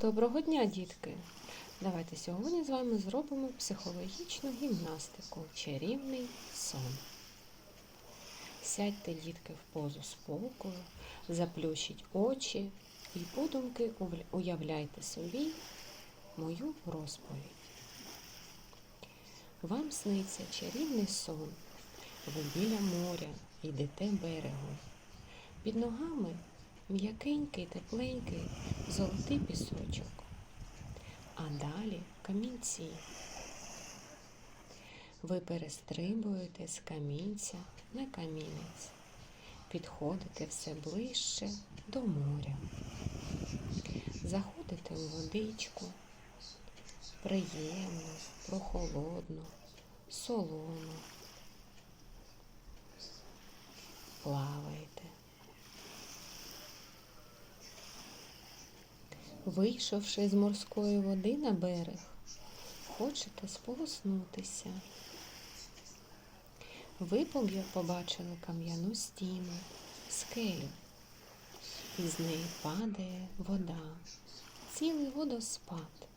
Доброго дня, дітки! Давайте сьогодні з вами зробимо психологічну гімнастику Чарівний сон. Сядьте, дітки, в позу спокою, заплющіть очі і подумки уявляйте собі мою розповідь. Вам сниться чарівний сон. Ви біля моря йдете берегом. Під ногами м'якенький, тепленький, золотий пісочок. А далі камінці. Ви перестрибуєте з камінця на камінець, підходите все ближче до моря. Заходите у водичку, приємну, прохолодну, солону. Плаваєте. Вийшовши з морської води на берег, хочете сполоснутися. Ви побачили кам'яну стіну, скелю, і з неї падає вода, цілий водоспад.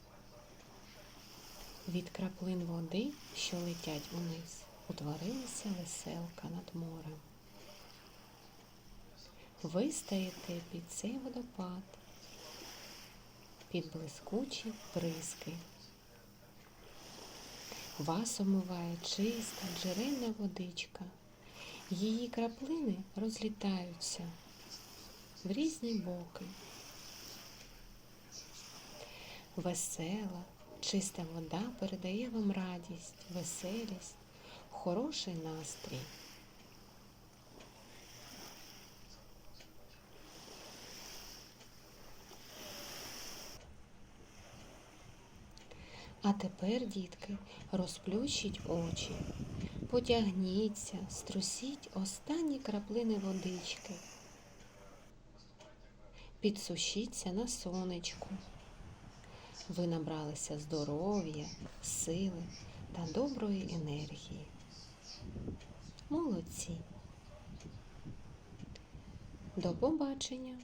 Від краплин води, що летять униз, утворилася веселка над морем. Ви стаєте під цей водопад під блискучі бризки. Вас омиває чиста джерельна водичка. Її краплини розлітаються в різні боки. Весела, чиста вода передає вам радість, веселість, хороший настрій. А тепер, дітки, розплющіть очі, потягніться, струсіть останні краплини водички. Підсушіться на сонечку. Ви набралися здоров'я, сили та доброї енергії. Молодці. До побачення!